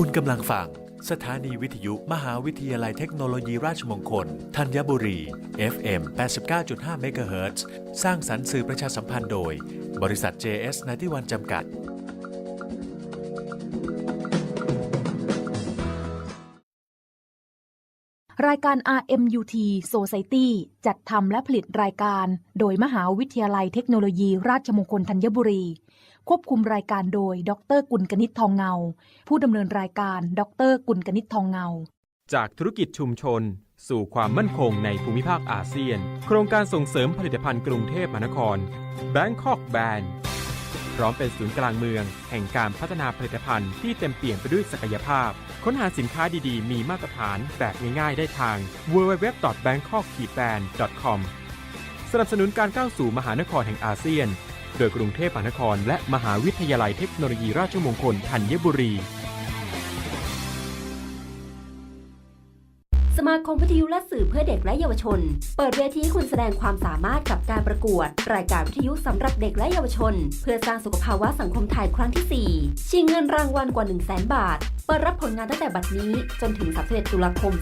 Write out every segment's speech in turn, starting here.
คุณกำลังฟัง สถานีวิทยุมหาวิทยาลัยเทคโนโลยีราชมงคล ธัญบุรี FM 89.5 เมกะเฮิรตซ์สร้างสรรค์สื่อประชาสัมพันธ์โดย บริษัท JS นทิวันจำกัด รายการ RMUT Society จัดทำและผลิตรายการ โดยมหาวิทยาลัยเทคโนโลยีราชมงคลธัญบุรี ควบคุมรายการโดย ดรกุลกนิษฐ์ทองเงา ผู้ดำเนินรายการ ดรกุลกนิษฐ์ทองเงา จากธุรกิจชุมชน สู่ความมั่นคงในภูมิภาคอาเซียน โครงการส่งเสริมผลิตภัณฑ์กรุงเทพมหานคร Bangkok Band พร้อมเป็นศูนย์กลางเมือง แห่งการพัฒนาผลิตภัณฑ์ที่เต็มเปี่ยมไปด้วยศักยภาพ ค้นหาสินค้าดีๆ มีมาตรฐานแบบง่ายๆ ได้ทาง www.bangkok-band.com สนับสนุนการก้าวสู่มหานครแห่งอาเซียน โดยกรุงเทพมหานคร และมหาวิทยาลัยเทคโนโลยีราชมงคลธัญบุรี สมาคมวิทยุและสื่อเพื่อเด็กและเยาวชน เปิดเวทีให้คุณแสดงความสามารถกับการประกวด รายการวิทยุสำหรับเด็กและเยาวชน เพื่อสร้างสุขภาวะสังคมไทยครั้งที่ 4 ชิงเงินรางวัลกว่า 1 0 0 0 0แบาท เปิดรับผลงานตั้งแต่บัดนี้จนถึง 31 ตุลาคม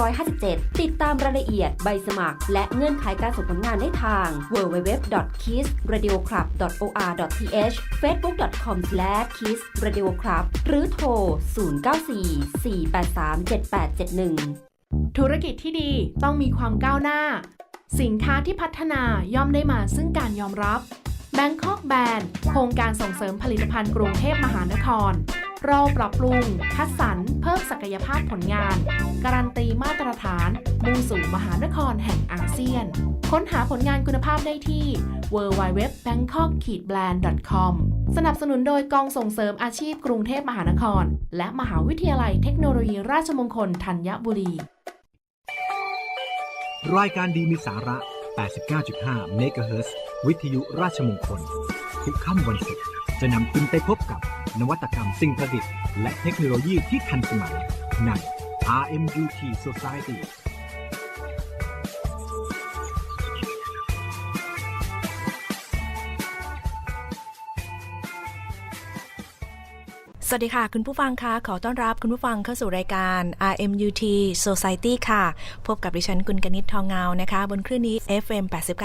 2557 ติดตามรายละเอียดใบสมัคร และเงื่อนไขการส่งผลงานได้ทาง www.kissradioclub.or.th facebook.com/kissradioclub หรือโทร 0944837871 ธุรกิจที่ดีต้องมีความก้าวหน้า สินค้าที่พัฒนาย่อมได้มาซึ่งการยอมรับ Bangkok Band โครงการส่งเสริมผลิตภัณฑ์กรุงเทพมหานคร เราปรับปรุง คัดสรร เพิ่มศักยภาพผลงาน การันตีมาตรฐาน มุ่งสู่มหานครแห่งอาเซียน ค้นหาผลงานคุณภาพได้ที่ www.bangkok-band.com สนับสนุนโดยกองส่งเสริมอาชีพกรุงเทพมหานคร และมหาวิทยาลัยเทคโนโลยีราชมงคลธัญบุรี รายการดีมีสาระ 89.5 เมกะเฮิรตซ์วิทยุราชมงคลทุกค่ำวันศุกร์ จะนำคุณไปพบกับนวัตกรรมสิ่งประดิษฐ์และเทคโนโลยีที่ทันสมัยใน RMUT Society วัสดีค่ะ คุณผู้ฟังคะขอต้อนรับคุณผู้ฟังเข้าสู่รายการ RMUT Society ค่ะ พบกับดิฉันกุลกนิษฐ์ทองเงานะคะ บนคลื่นนี้ FM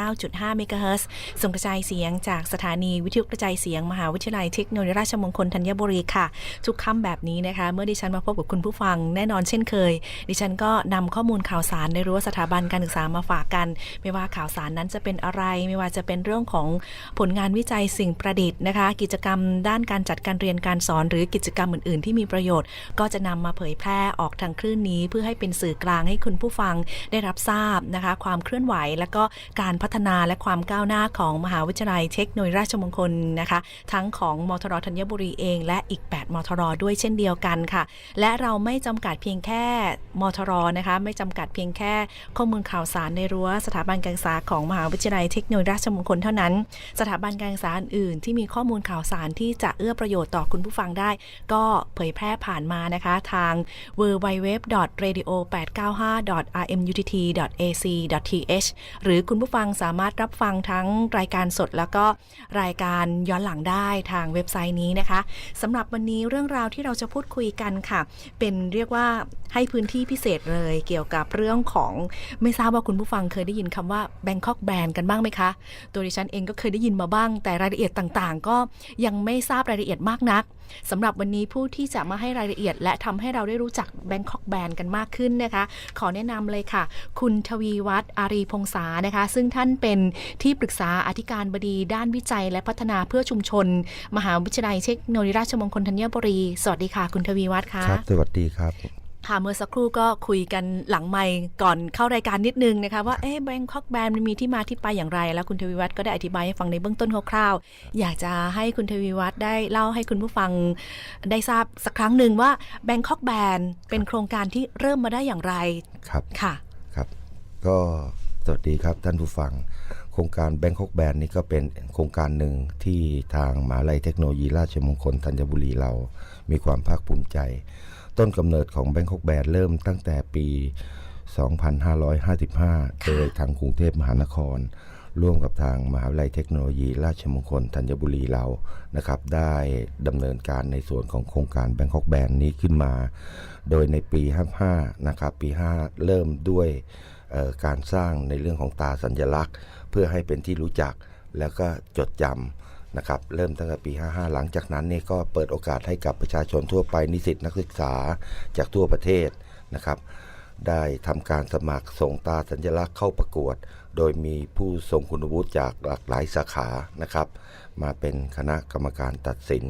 89.5 MHz ส่งกระจายเสียงจากสถานีวิทยุกระจายเสียง มหาวิทยาลัยเทคโนโลยีราชมงคลธัญบุรีค่ะ ทุกค่ำแบบนี้นะคะ เมื่อดิฉันมาพบกับคุณผู้ฟังแน่นอนเช่นเคย ดิฉันก็นำข้อมูลข่าวสารในรั้วสถาบันการศึกษามาฝากกัน ไม่ว่าข่าวสารนั้นจะเป็นอะไร ไม่ว่าจะเป็นเรื่องของผลงานวิจัยสิ่งประดิษฐ์นะคะ กิจกรรมด้านการจัดการเรียนการสอนหรือกิจกรรมอื่น ๆ ที่มีประโยชน์ ก็จะนำมาเผยแพร่ออกทางคลื่นนี้ เพื่อให้เป็นสื่อกลางให้คุณผู้ฟังได้รับทราบนะคะ ความเคลื่อนไหว และก็การพัฒนาและความก้าวหน้าของมหาวิทยาลัยเทคโนโลยีราชมงคลนะคะ ทั้งของมทรธัญบุรีเอง และอีก 8 มทรด้วยเช่นเดียวกันค่ะ และเราไม่จำกัดเพียงแค่มทรนะคะ ไม่จำกัดเพียงแค่ข้อมูลข่าวสารในรั้วสถาบันการศึกษาของมหาวิทยาลัยเทคโนโลยีราชมงคลเท่านั้น สถาบันการศึกษาอื่น ๆ ที่มีข้อมูลข่าวสารที่จะเอื้อประโยชน์ต่อคุณผู้ฟังได้ก็เผยแพร่ผ่านมานะคะทาง www.radio895.rmutt.ac.th หรือคุณผู้ฟังสามารถรับฟังทั้งรายการสดแล้วก็รายการย้อนหลังได้ทางเว็บไซต์นี้นะคะสำหรับวันนี้เรื่องราวที่เราจะพูดคุยกันค่ะ เป็นเรียกว่าให้พื้นที่พิเศษเลยเกี่ยวกับเรื่องของไม่ทราบว่าคุณผู้ฟังเคยได้ยินคำว่า Bangkok Band กันบ้างไหมคะ ตัวดิฉันเองก็เคยได้ยินมาบ้าง แต่รายละเอียดต่างๆ ก็ยังไม่ทราบรายละเอียดมากนัก สำหรับวันนี้ผู้ที่จะมาให้รายละเอียด และทำให้เราได้รู้จัก Bangkok Band กันมากขึ้นนะคะ ขอแนะนำเลยค่ะ คุณทวีวัฒน์อารีพงษานะคะ ซึ่งท่านเป็นที่ปรึกษาอธิการบดีด้านวิจัย และพัฒนาเพื่อชุมชน มหาวิทยาลัยเทคโนโลยีราชมงคลธัญบุรี สวัสดีค่ะ คุณทวีวัฒน์ค่ะครับสวัสดีครับ ค่ะเมื่อสักครู่ก็คุยกันหลังไม่ก่อนเข้ารายการนิดนึงนะคะว่าเอ๊ะแบงคอกแบนมันมีที่มาที่ไปอย่างไร แล้วคุณทวีวัฒน์ก็ได้อธิบายให้ฟังในเบื้องต้นคร่าวๆอยากจะให้คุณทวีวัฒน์ได้เล่าให้คุณผู้ฟังได้ทราบสักครั้งหนึ่งว่าแบงคอกแบนเป็นโครงการที่เริ่มมาได้อย่างไรครับค่ะครับก็สวัสดีครับท่านผู้ฟัง โครงการ Bangkok Band นี่ก็เป็นโครงการหนึ่งที่ทางมหาลัยเทคโนโลยีราชมงคลธัญบุรีเรามีความภาคภูมิใจ ต้นกำเนิดของ Bangkok Band เริ่มตั้งแต่ปี 2555 โดยทางกรุงเทพมหานคร ร่วมกับทางมหาวิทยาลัยเทคโนโลยี ราชมงคลธัญบุรีเรานะครับ ได้ดำเนินการในส่วนของโครงการ Bangkok Band นี้ขึ้นมา โดยในปี 55 นะครับ ปี 5 เริ่มด้วยเอ่อการสร้างในเรื่องของตาสัญลักษณ์ เพื่อให้เป็นที่รู้จักแล้วก็จดจำ นะครับเริ่มตั้งแต่ปี 55 หลังจากนั้นเนี่ยก็เปิดโอกาสให้กับประชาชนทั่วไปนิสิตนักศึกษาจากทั่วประเทศนะครับได้ทำการสมัครส่งตาสัญลักษณ์เข้าประกวด โดยมีผู้ทรงคุณวุฒิจากหลากหลายสาขานะครับ มาเป็นคณะกรรมการตัดสิน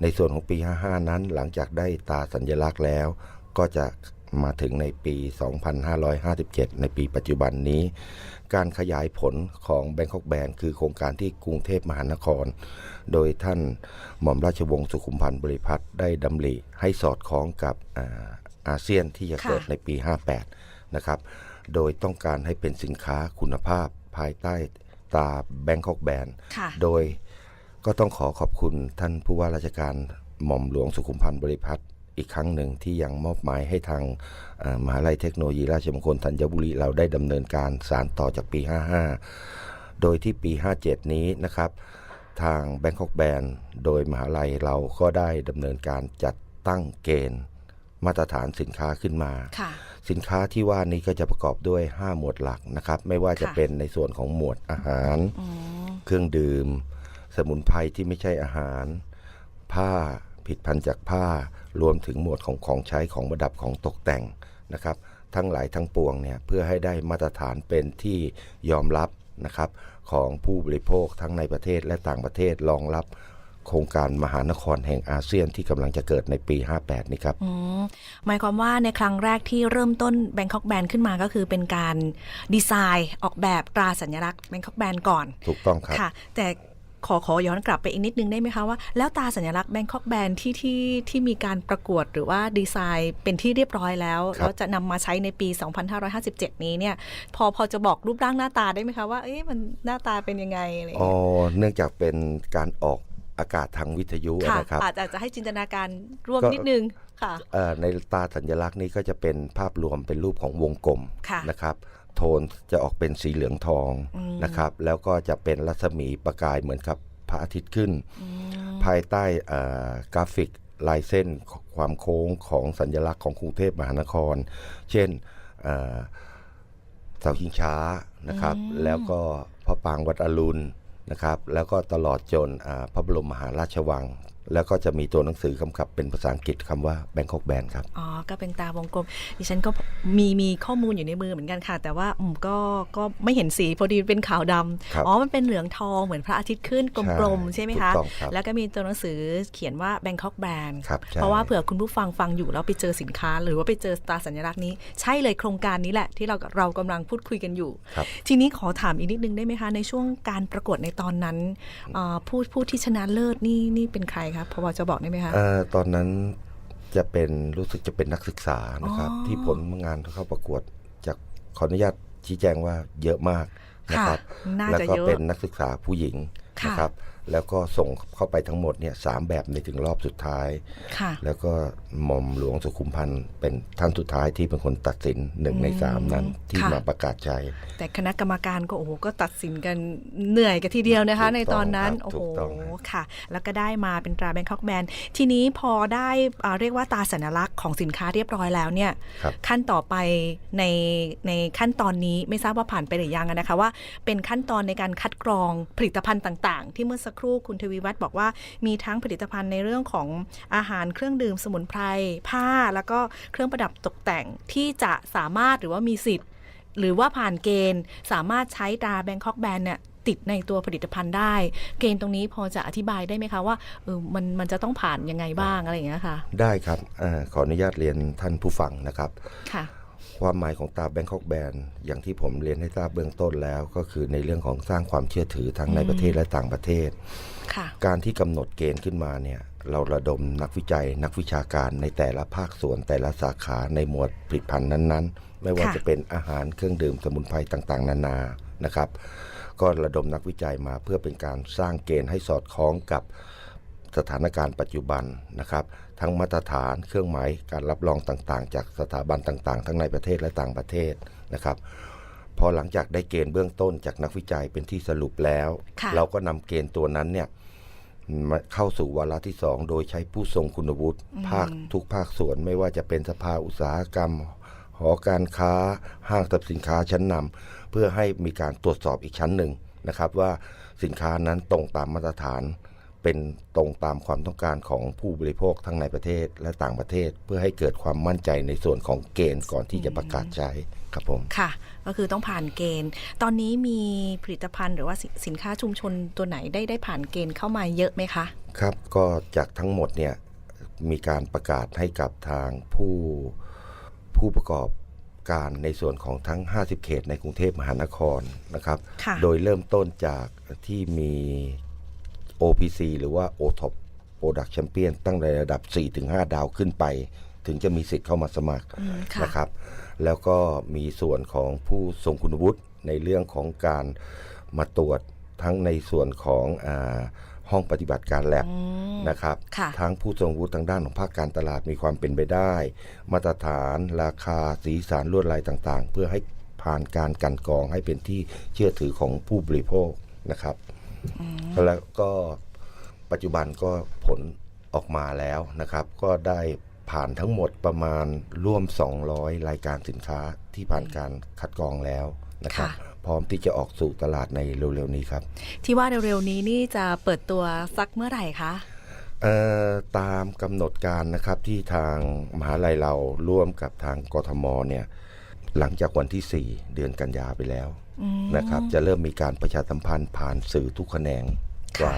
ในส่วนของปี 55 นั้นหลังจากได้ตาสัญลักษณ์แล้ว ก็จะ มาถึงในปี 2557 ในปีปัจจุบันนี้ การขยายผลของ Bangkok Band คือโครงการที่กรุงเทพมหานคร โดยท่านหม่อมราชวงศ์สุขุมพันธ์บริพัตรได้ดำริให้สอดคล้องกับอาอาเซียนที่จะค่ะเกิดในปี 58 นะครับ โดยต้องการให้เป็นสินค้าคุณภาพภายใต้ตรา Bangkok Band ค่ะโดยก็ต้องขอขอบคุณท่านผู้ว่าราชการหม่อมหลวงสุขุมพันธ์บริพัตร อีกครั้งหนึ่งที่ยังมอบหมายให้ทางเอ่อมหาลัยเทคโนโลยีราชมงคลธัญบุรีเราได้ดำเนินการสารต่อจากปี 55 โดยที่ปี 57 นี้นะครับทาง Bangkok Band โดยมหาลัยเราก็ได้ดำเนินการจัดตั้งเกณฑ์มาตรฐานสินค้าขึ้นมาค่ะสินค้าที่ว่านี้ก็จะประกอบด้วย 5 หมวดหลักนะครับ ไม่ว่าจะค่ะเป็นในส่วนของหมวดอาหารอืมเครื่องดื่ม สมุนไพรที่ไม่ใช่อาหาร ผ้า ผิดพันธุ์จากผ้ารวมถึงหมวดของของใช้ของประดับของตกแต่งนะครับ ทั้งหลายทั้งปวงเนี่ยเพื่อให้ได้มาตรฐานเป็นที่ยอมรับนะครับของผู้บริโภคทั้งในประเทศและต่างประเทศรองรับโครงการมหานครแห่งอาเซียนที่กำลังจะเกิดในปี 58 นี้ครับอืมหมายความว่าในครั้งแรกที่เริ่มต้น Bangkok Band ขึ้นมาก็คือเป็นการดีไซน์ออกแบบตราสัญลักษณ์ Bangkok Band ก่อน ถูกต้องครับ ค่ะ แต่ ขอขอย้อนกลับไปอีกนิดนึงได้ไหมคะว่าแล้วตราสัญลักษณ์ Bangkok Band ที่ที่ที่มีการประกวดหรือว่าดีไซน์เป็นที่เรียบร้อยแล้วครับแล้วจะนำมาใช้ในปี 2557 นี้เนี่ย พอพอจะบอกรูปร่างหน้าตาได้ไหมคะว่าเอ๊ะมันหน้าตาเป็นยังไงอะไรอย่างอ๋อเงี้ยเนื่องจากเป็นการออกอากาศทางวิทยุค่ะนะครับอาจจะจะให้จินตนาการร่วมก็นิดนึงค่ะเอ่อในตาสัญลักษณ์นี้ก็จะเป็นภาพรวมเป็นรูปของวงกลมค่ะนะครับ โทนจะออกเป็นสีเหลืองทองอืมนะครับ แล้วก็จะเป็นรัศมีประกายเหมือนกับพระอาทิตย์ขึ้นอืมภายใต้เอ่อกราฟิกลายเส้นความโค้งของสัญลักษณ์ของกรุงเทพมหานคร เช่นเอ่อเสาชิงช้านะครับ แล้วก็พระปรางวัดอรุณนะครับ แล้วก็ตลอดจนอ่าพระบรมมหาราชวัง แล้วก็จะมีตัวหนังสือกำกับเป็นภาษาอังกฤษคำว่า Bangkok Band ครับ อ๋อ ก็เป็นตาวงกลม ดิฉันก็มีมีข้อมูลอยู่ในมือเหมือนกันค่ะ แต่ว่าอืมก็ก็ไม่เห็นสีพอดีเป็นขาวดครับำอ๋อ มันเป็นเหลืองทองเหมือนพระอาทิตย์ขึ้นกลมๆใช่ไหมคะ ถูกต้องครับแล้วก็มีตัวหนังสือเขียนว่า Bangkok Brand ครับใช่ เพราะว่าเผื่อคุณผู้ฟังฟังอยู่แล้วไปเจอสินค้า หรือว่าไปเจอตราสัญลักษณ์นี้ ใช่เลยโครงการนี้แหละที่เราเรากำลังพูดคุยกันอยู่ ครับ ทีนี้ขอถามอีกนิดนึงได้ไหมคะ ในช่วงการประกวดในตอนนั้นอ่าผู้ผู้ที่ชนะเลิศนี่นี่เป็นใครครับพอจะบอกได้ไหมคะเอ่อตอนนั้นจะเป็นรู้สึกจะเป็นนักศึกษานะครับอ๋อที่ผลงานเข้าประกวดจากขออนุญาตชี้แจงว่าเยอะมากนะครับน่าแล้วจะก็เยอะเป็นนักศึกษาผู้หญิงค่ะนะครับ แล้วก็ส่งเข้าไปทั้งหมดเนี่ยสามแบบในถึงรอบสุดท้าย ค่ะ แล้วก็หม่อมหลวงสุขุมพันธ์เป็นท่านสุดท้ายที่เป็นคนตัดสินหนึ่งในสามนั้นที่ค่ะ มาประกาศใจแต่คณะกรรมการก็โอ้โหก็ตัดสินกันเหนื่อยกันทีเดียวนะคะ ถูกต้องในตอนนั้น ครับโอ้ถูโหกต้องครับ ค่ะ แล้วก็ได้มาเป็นตราแบงคอกแบนทีนี้พอได้อ่าเรียกว่าตราสัญลักษณ์ของสินค้าเรียบร้อยแล้วเนี่ย ครับ ขั้นต่อไปในในขั้นตอนนี้ไม่ทราบว่าผ่านไปหรือยังอะนะคะว่าเป็นขั้นตอนในการคัดกรองผลิตภัณฑ์ต่าง ๆ ที่เมื่อสักครู่คุณทวีวัฒน์บอกว่ามีทั้งผลิตภัณฑ์ในเรื่องของอาหารเครื่องดื่มสมุนไพรผ้า แล้วก็เครื่องประดับตกแต่งที่จะสามารถหรือว่ามีสิทธิ์ หรือว่าผ่านเกณฑ์สามารถใช้ตราแบงคอกแบนเนี่ยติดในตัวผลิตภัณฑ์ได้ เกณฑ์ตรงนี้พอจะอธิบายได้ไหมคะว่าเออมันมันจะต้องผ่านยังไงบ้างอะไรอย่างเงี้ยค่ะ ได้ครับอาขออนุญาตเรียนท่านผู้ฟังนะครับค่ะ ความหมายของตรา Bangkok Band อย่างที่ผมเรียนให้ทราบเบื้องต้นแล้ว ก็คือในเรื่องของสร้างความเชื่อถือทั้งในประเทศและต่างประเทศค่ะการที่กำหนดเกณฑ์ขึ้นมาเนี่ยเราระดมนักวิจัย นักวิชาการในแต่ละภาคส่วนแต่ละสาขาในหมวดผลิตภัณฑ์นั้นๆ ไม่ว่าค่ะจะเป็นอาหารเครื่องดื่มสมุนไพรต่างๆ นานานะครับ ก็ระดมนักวิจัยมาเพื่อเป็นการสร้างเกณฑ์ให้สอดคล้องกับสถานการณ์ปัจจุบันนะครับ ทั้งมาตรฐานเครื่องหมายการรับรองต่างๆ จากสถาบันต่างๆ ทั้งในประเทศและต่างประเทศนะครับ พอหลังจากได้เกณฑ์เบื้องต้นจากนักวิจัยเป็นที่สรุปแล้วค่ะเราก็นำเกณฑ์ตัวนั้นเนี่ยมาเข้าสู่วาระที่สองโดยใช้ผู้ทรงคุณวุฒิภาคทุกภาคส่วนไม่ว่าจะเป็นสภาอุตสาหกรรม หอการค้า ห้างสรรพสินค้าชั้นนำเพื่อให้มีการตรวจสอบอีกชั้นหนึ่งนะครับ ว่าสินค้านั้นตรงตามมาตรฐาน เป็นตรงตามความต้องการของผู้บริโภคทั้งในประเทศและต่างประเทศ เพื่อให้เกิดความมั่นใจในส่วนของเกณฑ์ก่อนที่จะประกาศใช้ครับผมค่ะ ก็คือต้องผ่านเกณฑ์ ตอนนี้มีผลิตภัณฑ์หรือว่าสิสินค้าชุมชนตัวไหนได้ได้ผ่านเกณฑ์เข้ามาเยอะไหมคะ ครับก็จากทั้งหมดเนี่ยมีการประกาศให้กับทางผู้ผู้ประกอบการในส่วนของทั้ง 50 เขตในกรุงเทพมหานครนะครับค่ะโดยเริ่มต้นจากที่มี OPC หรือว่า OTOP Product Champion ตั้งในระดับ 4-5 ดาวขึ้นไป ถึงจะมีสิทธิ์เข้ามาสมัครอืมค่ะ นะครับ แล้วก็มีส่วนของผู้ทรงคุณวุฒิในเรื่องของการมาตรวจทั้งในส่วนของอาห้องปฏิบัติการแลบ อืม นะครับค่ะ ทั้งผู้ทรงวุฒิทางด้านของภาคการตลาดมีความเป็นไปได้ มาตรฐานราคาสีสารลวดลายต่างๆ เพื่อให้ผ่านการกลันกรองให้เป็นที่เชื่อถือของผู้บริโภคนะครับ แล้วก็ปัจจุบันก็ผลออกมาแล้วนะครับ ก็ได้ผ่านทั้งหมดประมาณร่วม 200 รายการสินค้าที่ผ่านการคัดกรองแล้วนะครับค่ะพร้อมที่จะออกสู่ตลาดในเร็วๆนี้ครับ ที่ว่าเร็วๆนี้นี่จะเปิดตัวสักเมื่อไหร่คะเอ่อตามกำหนดการนะครับที่ทางมหาลัยเราร่วมกับทางกทมเนี่ยหลังจากวันที่ 4 เดือนกันยาไปแล้วอืม นะครับ จะเริ่มมีการประชาสัมพันธ์ผ่านสื่อทุกแขนงกว่า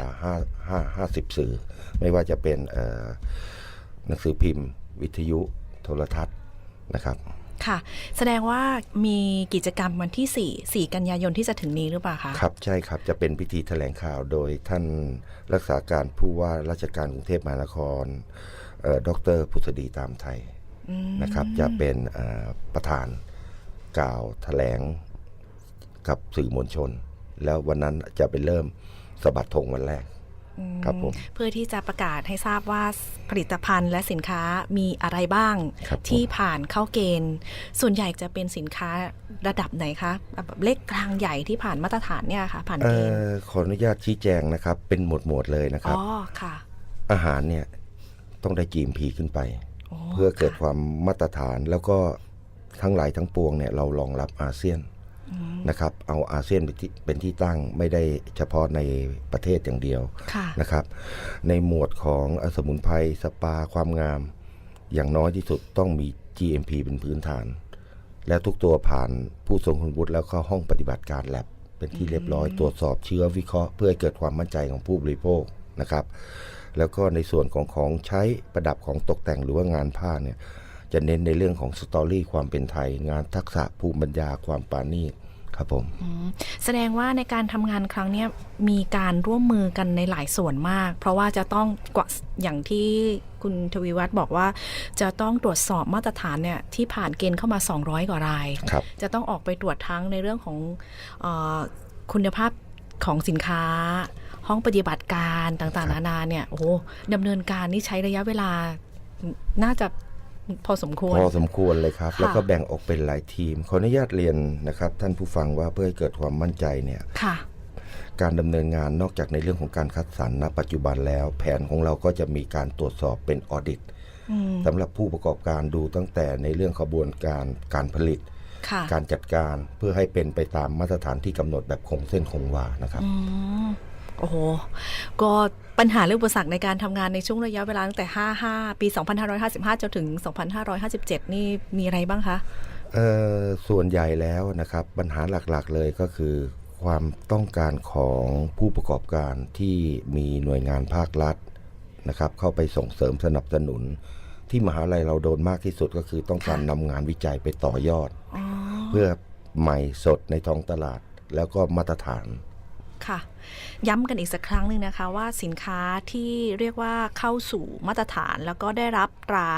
5 5 50 สื่อ ไม่ว่าจะเป็นเอ่อหนังสือพิมพ์ วิทยุโทรทัศน์นะครับค่ะ แสดงว่ามีกิจกรรมวันที่ 4 4 กันยายนที่จะถึงนี้หรือเปล่าคะ ครับ ใช่ครับ จะเป็นพิธีแถลงข่าวโดยท่านรักษาการผู้ว่าราชการกรุงเทพมหานครเอ่อดรพุทธดีตามไทยอืมนะครับ จะเป็นเอ่อประธานกล่าวแถลง กับสื่อมวลชน แล้ววันนั้นจะไปเริ่มสะบัดธงวันแรกอืมครับผมเพื่อที่จะประกาศให้ทราบว่าผลิตภัณฑ์และสินค้ามีอะไรบ้างครับผมที่ผ่านเข้าเกณฑ์ ส่วนใหญ่จะเป็นสินค้าระดับไหนคะแบบเล็กกลางใหญ่ที่ผ่านมาตรฐานเนี่ยค่ะ ผ่านเอ่เกณฑ์อขออนุญาตชี้แจงนะครับ เป็นหมวดหมวดๆเลยนะครับอ๋อค่ะ อาหารเนี่ยต้องได้ GMP ขึ้นไปโเพื่อเกิดค่ะความมาตรฐานแล้วก็ทั้งหลายทั้งปวงเนี่ยเรารองรับอาเซียน นะครับเอาอาเซียนเป็นที่เป็นที่ตั้งไม่ได้เฉพาะในประเทศอย่างเดียวค่ะนะครับ ในหมวดของสมุนไพรสปาความงาม อย่างน้อยที่สุดต้องมี GMP เป็นพื้นฐาน และทุกตัวผ่านผู้ทรงคุณวุฒิแล้วก็ห้องปฏิบัติการแลบเป็นที่เรียบร้อยตรวจสอบเชื้อวิเคราะห์ เพื่อให้เกิดความมั่นใจของผู้บริโภคนะครับ แล้วก็ในส่วนของของใช้ประดับของตกแต่งหรือว่างานผ้าเนี่ย จะเน้นในเรื่องของสตอรี่ความเป็นไทย งานทักษะภูมิปัญญาความปราณีตครับผมอืมแสดงว่าในการทำงานครั้งเนี้ยมีการร่วมมือกันในหลายส่วนมาก เพราะว่าจะต้องกว่าอย่างที่คุณทวีวัฒน์บอกว่า จะต้องตรวจสอบมาตรฐานเนี่ยที่ผ่านเกณฑ์เข้ามา 200 กว่ารายครับจะต้องออกไปตรวจทั้งในเรื่องของเออคุณภาพของสินค้า ห้องปฏิบัติการต่างๆ นานาเนี่ยโอ้โหดำเนินการนี่ใช้ระยะเวลาน่าจะ พอสมควร พอสมควรเลยครับค่ะแล้วก็แบ่งออกเป็นหลายทีมขออนุญาตเรียนนะครับ ท่านผู้ฟังว่าเพื่อให้เกิดความมั่นใจเนี่ยค่ะการดำเนินงานนอกจากในเรื่องของการคัดสรรณปัจจุบันแล้ว แผนของเราก็จะมีการตรวจสอบเป็นออดิตอืมสำหรับผู้ประกอบการดูตั้งแต่ในเรื่องขบวนการการผลิตค่ะการจัดการเพื่อให้เป็นไปตามมาตรฐานที่กำหนดแบบคงเส้นคงวานะครับอืม โอ้โห ก็ปัญหาเรื่องอุปสรรคในการทำงานในช่วงระยะเวลาตั้งแต่ 55 ปี 2555 จนถึง 2557 นี่มีอะไรบ้างคะเอ่อส่วนใหญ่แล้วนะครับ ปัญหาหลักๆเลยก็คือ ความต้องการของผู้ประกอบการที่มีหน่วยงานภาครัฐนะครับ เข้าไปส่งเสริมสนับสนุน ที่มหาลัยเราโดนมากที่สุดก็คือต้องการนำงานวิจัยไปต่อยอดอ๋อเพื่อใหม่สดในท้องตลาดแล้วก็มาตรฐาน ค่ะ ย้ำกันอีกสักครั้งหนึ่งนะคะว่าสินค้าที่เรียกว่าเข้าสู่มาตรฐานแล้วก็ได้รับตรา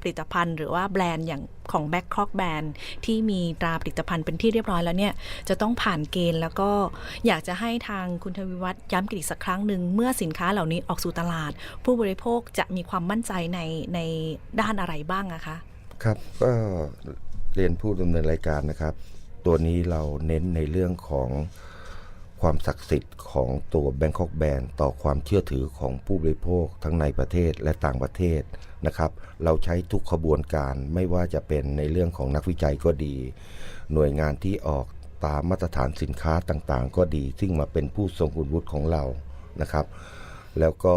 ผลิตภัณฑ์หรือว่าแบรนด์อย่างของ b a c k c r o c k Brand ที่มีตราผลิตภัณฑ์เป็นที่เรียบร้อยแล้วเนี่ย จะต้องผ่านเกณฑ์แล้วก็อยากจะให้ทางคุณทวิวัฒน์ย้ำกันอีกสักครั้งหนึ่งเมื่อสินค้าเหล่านี้ออกสู่ตลาด ผู้บริโภคจะมีความมั่นใจในในด้านอะไรบ้างอะคะครับก็เรียนผู้ดำเนินรายการนะครับ ตัวนี้เราเน้นในเรื่องของ ความศักดิ์สิทธิ์ของตัว Bangkok Band ต่อความเชื่อถือของผู้บริโภคทั้งในประเทศและต่างประเทศนะครับ เราใช้ทุกขบวนการไม่ว่าจะเป็นในเรื่องของนักวิจัยก็ดี หน่วยงานที่ออกตามมาตรฐานสินค้าต่างๆ ก็ดี ซึ่งมาเป็นผู้ทรงคุณวุฒิของเรานะครับ แล้วก็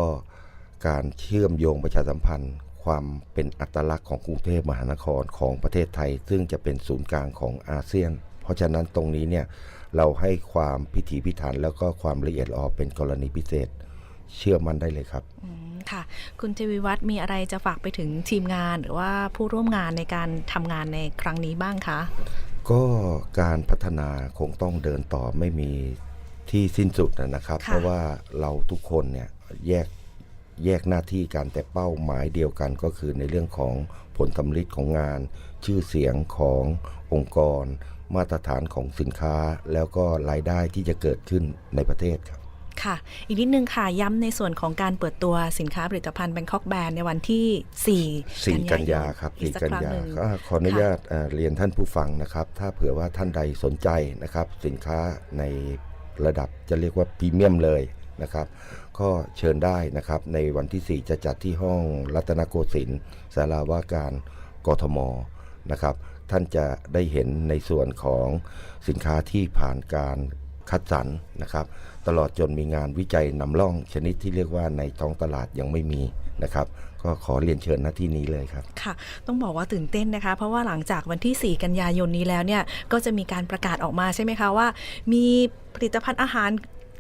การเชื่อมโยงประชาสัมพันธ์ความเป็นอัตลักษณ์ของกรุงเทพมหานครของประเทศไทย ซึ่งจะเป็นศูนย์กลางของอาเซียน เพราะฉะนั้นตรงนี้เนี่ยเราให้ความพิถีพิถันแล้วก็ความละเอียดอ่อนเป็นกรณีพิเศษ เชื่อมั่นได้เลยครับอืมค่ะ คุณทวีวัฒน์มีอะไรจะฝากไปถึงทีมงานหรือว่าผู้ร่วมงานในการทำงานในครั้งนี้บ้างคะ ก็การพัฒนาคงต้องเดินต่อไม่มีที่สิ้นสุดนะครับค่ะเพราะว่าเราทุกคนเนี่ยแยกแยกหน้าที่กันแต่เป้าหมายเดียวกันก็คือในเรื่องของผลสำลิดของงาน ชื่อเสียงขององค์กร มาตรฐานของสินค้า แล้วก็รายได้ที่จะเกิดขึ้นในประเทศครับค่ะ อีกนิดนึงค่ะ ย้ำในส่วนของการเปิดตัวสินค้าผลิตภัณฑ์ Bangkok Band ในวันที่4สี่กันยาครับอีสี่กสักกันครั้งยาหนึ่งก็ขออนุญาตเอ่อเรียนท่านผู้ฟังนะครับ ถ้าเผื่อว่าท่านใดสนใจนะครับ สินค้าในระดับจะเรียกว่าพรีเมียมเลยนะครับ ก็เชิญได้นะครับ ในวันที่ 4 จะจัดที่ห้องรัตนโกสินทร์สาราว่าการกทมนะครับ ท่านจะได้เห็นในส่วนของสินค้าที่ผ่านการคัดสรรนะครับ ตลอดจนมีงานวิจัยนำร่องชนิดที่เรียกว่าในท้องตลาดยังไม่มีนะครับก็ขอเรียนเชิญหน้าที่นี้เลยครับ ค่ะ ต้องบอกว่าตื่นเต้นนะคะ เพราะว่าหลังจากวันที่ 4 กันยายนนี้แล้วเนี่ย ก็จะมีการประกาศออกมาใช่ไหมคะว่า มีผลิตภัณฑ์อาหาร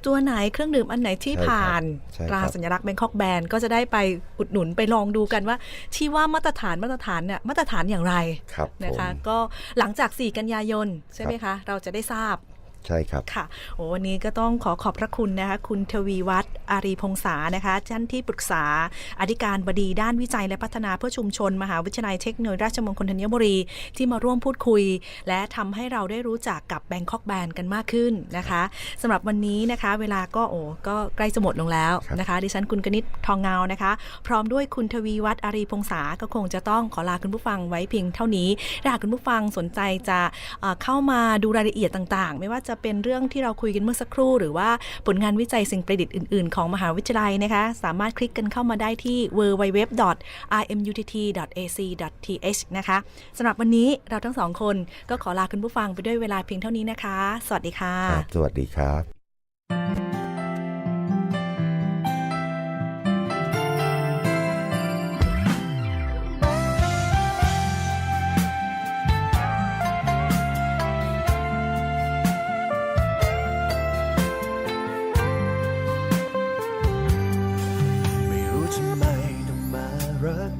ตัวไหนเครื่องดื่มอันไหนที่ใช่ครับผ่านใช่ครับตราสัญลักษณ์ Bangkok Band ก็จะได้ไปอุดหนุนไปลองดูกันว่า ที่ว่ามาตรฐานมาตรฐานเนี่ยมาตรฐานอย่างไรครับนะคะผมก็หลังจาก 4 กันยายนใช่ไหมคะ เราจะได้ทราบ ใช่ครับค่ะโอ้วันนี้ก็ต้องขอขอบพระคุณนะคะคุณทวีวัฒน์อารีพงษานะคะท่านที่ปรึกษาอธิการบดีด้านวิจัยและพัฒนาเพื่อชุมชน มหาวิทยาลัยเทคโนโลยีราชมงคลธัญบุรี ที่มาร่วมพูดคุย และทำให้เราได้รู้จักกับแบงคอกแบนกันมากขึ้นนะคะสำหรับวันนี้นะคะ เวลาก็โอ้ก็ใกล้จะหมดลงแล้วนะคะ ดิฉันคุณกนิษฐ์ทองเงานะคะ พร้อมด้วยคุณทวีวัฒน์อารีพงษาก็คงจะต้องขอลาคุณผู้ฟังไว้เพียงเท่านี้ถ้าหากคุณผู้ฟังสนใจจะเข้ามาดูรายละเอียดต่าง ๆ ไม่ว่าจะะเป็นเรื่องที่เราคุยกันเมื่อสักครู่ หรือว่าผลงานวิจัยสิ่งประดิษฐ์อื่น ๆ ของมหาวิทยาลัยนะคะ สามารถคลิกกันเข้ามาได้ที่ www.rmutt.ac.th นะคะสำหรับวันนี้เราทั้งสองคนก็ขอลาคุณผู้ฟังไปด้วยเวลาเพียงเท่านี้นะคะ สวัสดีค่ะ สวัสดีครับ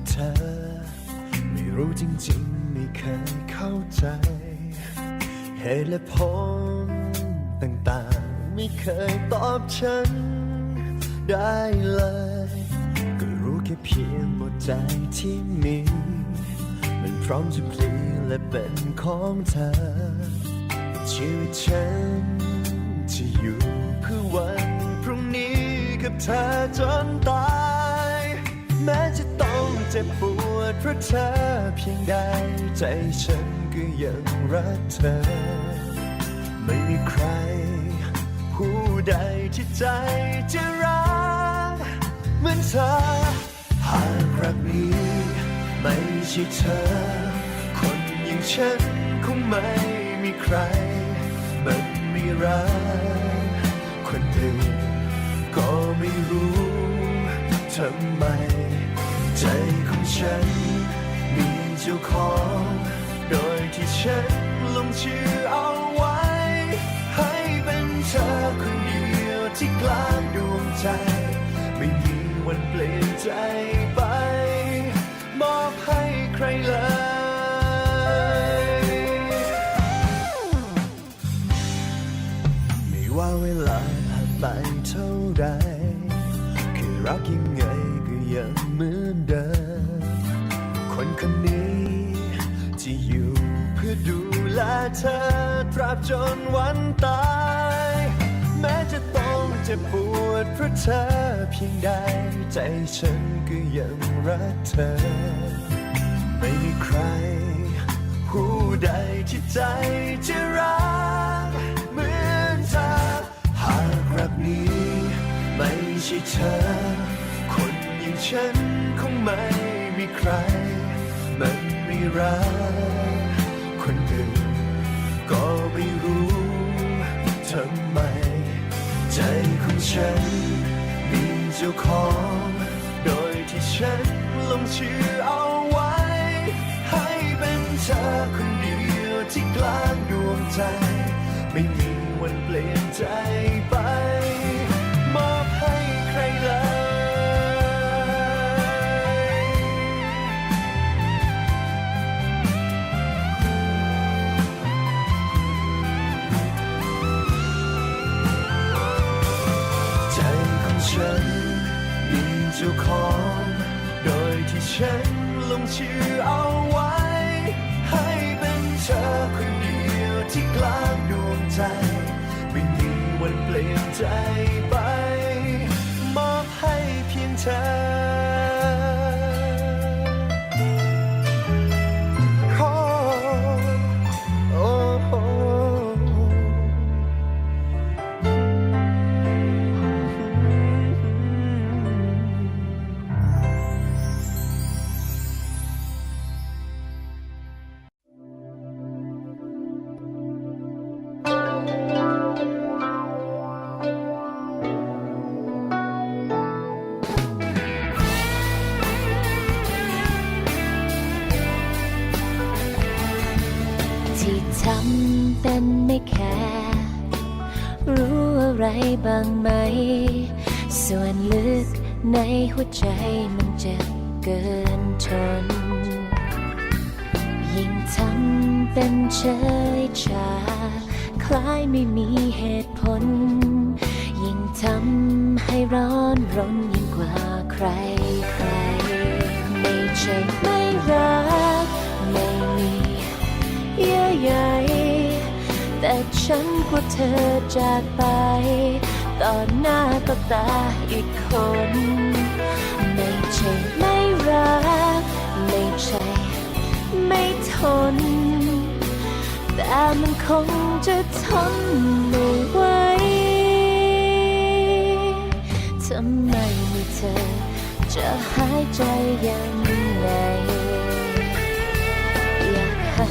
เธอ ไม่รู้จริงๆ ไม่เคยเข้าใจเหตุและผลต่างๆ ไม่เคยตอบฉัน ได้เลย ก็รู้แค่เพียงหมดใจที่มี มันพร้อมจะพลีและเป็นของเธอ ชีวิตฉันจะอยู่เพื่อวันพรุ่งนี้กับเธอจนตาย แม้จะต เจ็บปวดเพราะเธอเพียงใด ใจฉันก็ยังรักเธอ ไม่มีใคร ผู้ใดที่ใจจะรักเหมือนเธอ หากรักนี้ไม่ใช่เธอ คนอย่างฉันคงไม่มีใคร มันไม่รัก คนอื่นก็ไม่รู้ทำไม ใจ ฉันมีเจ้าของ โดยที่ฉันลงชื่อเอาไว้ ให้เป็นเธอคนเดียวที่กลางดวงใจ ไม่มีวันเปลี่ยนใจไป มอบให้ใครเลยไม่ว่าเวลาผ่านไปเท่าใดคือรักยังไงก็ยัง จะอยู่เพื่อดูแลเธอตราบจนวันตาย แม้จะต้องเจ็บปวดเพราะเธอเพียงใด ใจฉันก็ยังรักเธอ ไม่มีใคร ผู้ใดที่ใจจะรักเหมือนเธอ หากรักนี้ ไม่ใช่เธอ คนอย่างฉันคงไม่มีใคร รักคนอื่นก็ไม่รู้ทำไม ใจของฉันมีเจ้าของ โดยที่ฉันลงชื่อเอาไว้ ให้เป็นเธอคนเดียวที่กลางดวงใจ ไม่มีวันเปลี่ยนใจไป ฉันลงชื่อเอาไว้ ให้เป็นเธอคนเดียวที่กลางดวงใจ ไม่มีวันเปลี่ยนใจไป มอบให้เพียงเธอำเป็นไม่แคร์รู้อะไรบ้างไหม ส่วนลึกในหัวใจมันเจ็บเกินทน ยิ่งทำเป็นเฉยชา คล้ายไม่มีเหตุผล ยิ่งทำให้ร้อนรนยิ่งกว่าใครใคร ไม่ใช่ไม่รัก ไม่มีเยื่อใย แต่ฉันกลัวเธอจากไป ต่อหน้าต่อตาอีกคน ไม่ใช่ไม่รัก ไม่ใช่ ไม่ทน แต่มันคงจะทนไม่ไหวทำไมไม่เธอ จะหายใจยังไงอยากให้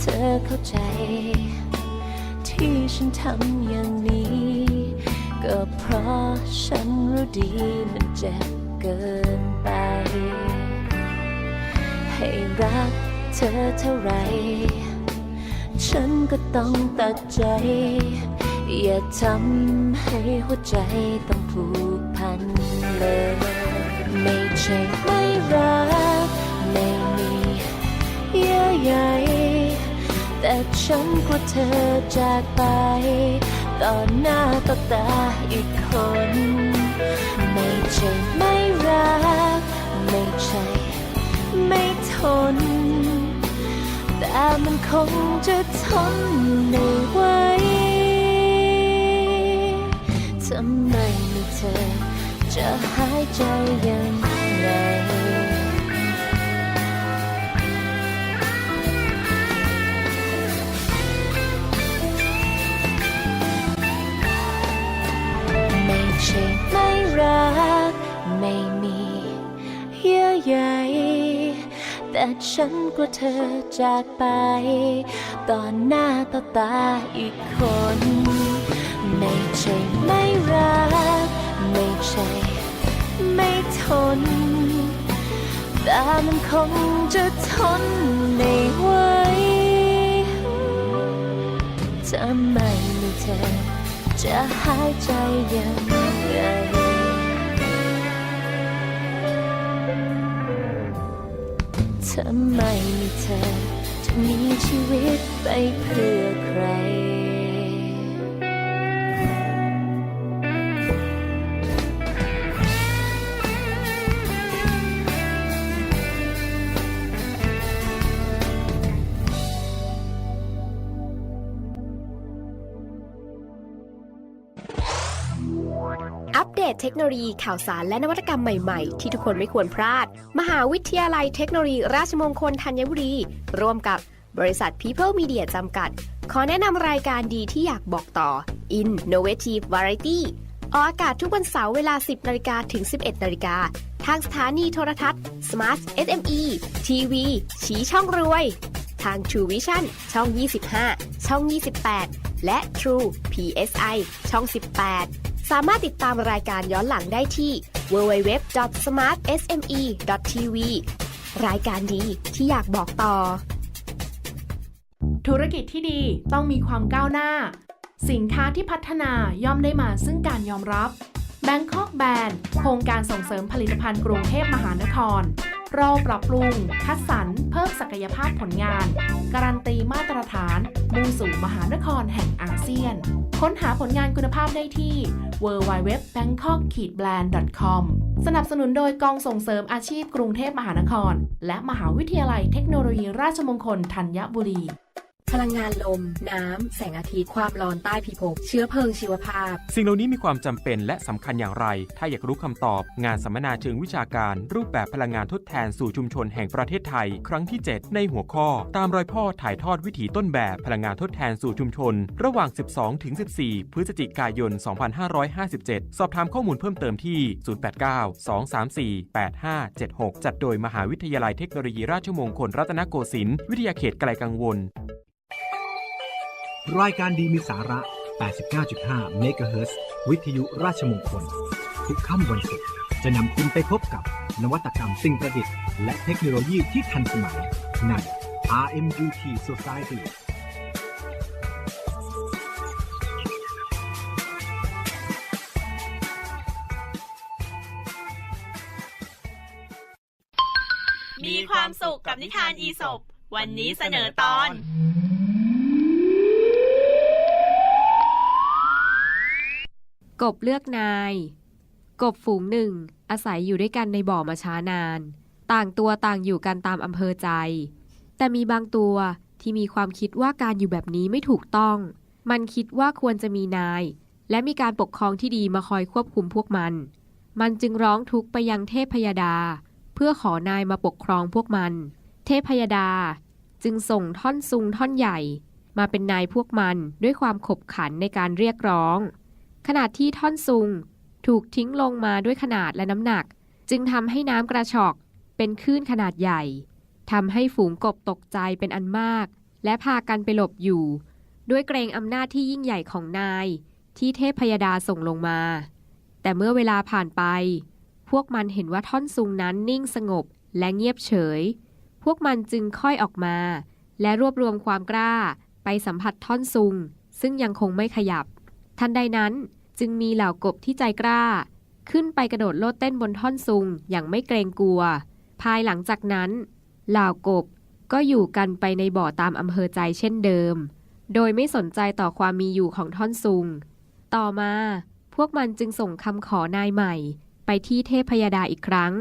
เธอเข้าใจ ที่ฉันทำอย่างนี้ ก็เพราะฉันรู้ดีมันเจ็บเกินไป ให้รักเธอเท่าไร ฉันก็ต้องตัดใจ อย่าทำให้หัวใจต้องผูกพันเลย ไม่ใช่ไม่รัก ไม่มีเยื่อใย แต่ฉันกลัวเธอจากไป ต่อหน้าต่อตาอีกคน ไม่ใช่ไม่รัก ไม่ใช่ไม่ทน แต่มันคงจะทนไม่ไหวทำไมไม่เธอจะหายใจยังไง แต่ฉันกลัวเธอจากไปต่อหน้าต่อตาอีกคน ไม่ใช่ไม่รัก ไม่ใช่ ไม่ทน แต่มันคงจะทนไม่ไหวทำไมไม่เธอ จะหายใจยังไง ทำไมไม่เธอจะมีชีวิตไปเพื่อใคร เทคโนโลยีข่าวสารและนวัตกรรมใหม่ๆ ที่ทุกคนไม่ควรพลาด มหาวิทยาลัยเทคโนโลยีราชมงคลธัญบุรี ร่วมกับบริษัท People Media จำกัด ขอแนะนำรายการดีที่อยากบอกต่อ Innovative Variety ออกอากาศทุกวันเสาร์เวลา 10นาฬิกาถึง 11นาฬิกาทางสถานีโทรทัศน์ Smart SME ทีวีชี้ช่องรวย ทาง True Vision ช่อง 25 ช่อง 28 และ True PSI ช่อง 18 สามารถติดตามรายการย้อนหลังได้ที่ www.smartsme.tv รายการดีที่อยากบอกต่อ ธุรกิจที่ดีต้องมีความก้าวหน้า สินค้าที่พัฒนาย่อมได้มาซึ่งการยอมรับ Bangkok b a n d โครงการส่งเสริมผลิตภัณฑ์กรุงเทพมหานครเราปรับปรุง คัดสรร เพิ่มศักยภาพผลงาน การันตีมาตรฐานมุ่งสู่มหานครแห่งอาเซียน ค้นหาผลงานคุณภาพได้ที่ www.bangkok-brand.com สนับสนุนโดยกองส่งเสริมอาชีพกรุงเทพมหานคร และมหาวิทยาลัยเทคโนโลยีราชมงคลธัญบุรี พลังงานลม น้ำ แสงอาทิตย์ ความร้อนใต้พิภพ เชื้อเพลิงชีวภาพ สิ่งเหล่านี้มีความจำเป็นและสำคัญอย่างไร ถ้าอยากรู้คำตอบ งานสัมมนาเชิงวิชาการ รูปแบบพลังงานทดแทนสู่ชุมชนแห่งประเทศไทย ครั้งที่ 7 ในหัวข้อ ตามรอยพ่อถ่ายทอดวิถีต้นแบบพลังงานทดแทนสู่ชุมชน ระหว่าง 12 ถึง 14 พฤศจิกายน 2557 สอบถามข้อมูลเพิ่มเติมที่ 089 234 8576 จัดโดยมหาวิทยาลัยเทคโนโลยีราชมงคลรัตนโกสินทร์วิทยาเขตไกลกังวล รายการดีมีสาระ 89.5 เมกะเฮิรตซ์วิทยุราชมงคล ทุกค่ำวันศุกร์จะนำคุณไปพบกับนวัตกรรมสิ่งประดิษฐ์และเทคโนโลยีที่ทันสมัยใน RMUT Society มีความสุขกับนิทานอีสบวันนี้เสนอตอน กบเลือกนาย กบฝูงหนึ่ง อาศัยอยู่ด้วยกันในบ่อมาช้านาน ต่างตัวต่างอยู่กันตามอำเภอใจ แต่มีบางตัวที่มีความคิดว่าการอยู่แบบนี้ไม่ถูกต้อง มันคิดว่าควรจะมีนาย และมีการปกครองที่ดีมาคอยควบคุมพวกมัน มันจึงร้องทุกข์ไปยังเทพพยดา เพื่อขอนายมาปกครองพวกมัน เทพพยดาจึงส่งท่อนซุงท่อนใหญ่ มาเป็นนายพวกมันด้วยความขบขันในการเรียกร้อง ขณะที่ท่อนซุงถูกทิ้งลงมาด้วยขนาดและน้ำหนัก จึงทำให้น้ำกระชอกเป็นคลื่นขนาดใหญ่ทำให้ฝูงกบตกใจเป็นอันมาก และพากันไปหลบอยู่ ด้วยเกรงอำนาจที่ยิ่งใหญ่ของนาย ที่เทพพยดาส่งลงมา แต่เมื่อเวลาผ่านไป พวกมันเห็นว่าท่อนซุงนั้นนิ่งสงบและเงียบเฉย พวกมันจึงค่อยออกมา และรวบรวมความกล้าไปสัมผัสท่อนซุง ซึ่งยังคงไม่ขยับ ทันใดนั้นจึงมีเหล่ากบที่ใจกล้า ขึ้นไปกระโดดโลดเต้นบนท่อนซุงอย่างไม่เกรงกลัว ภายหลังจากนั้น เหล่ากบก็อยู่กันไปในบ่อตามอำเภอใจเช่นเดิม โดยไม่สนใจต่อความมีอยู่ของท่อนซุง ต่อมาพวกมันจึงส่งคำขอนายใหม่ ไปที่เทพพยดาอีกครั้ง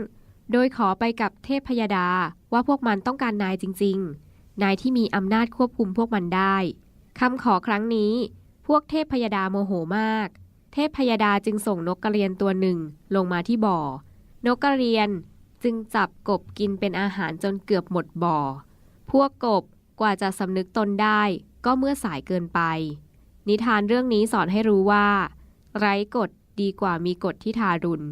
โดยขอไปกับเทพพยดาว่าพวกมันต้องการนายจริง ๆ นายที่มีอำนาจควบคุมพวกมันได้คำขอครั้งนี้ วกเทพพยดาโมโหมาก เทพพยดาจึงส่งนกกระเรียนตัวหนึ่งลงมาที่บ่อ นกกระเรียนจึงจับกบกินเป็นอาหารจนเกือบหมดบ่อ พวกกบกว่าจะสำนึกตนได้ก็เมื่อสายเกินไป นิทานเรื่องนี้สอนให้รู้ว่า ไร้กฎดีกว่ามีกฎที่ทารุณ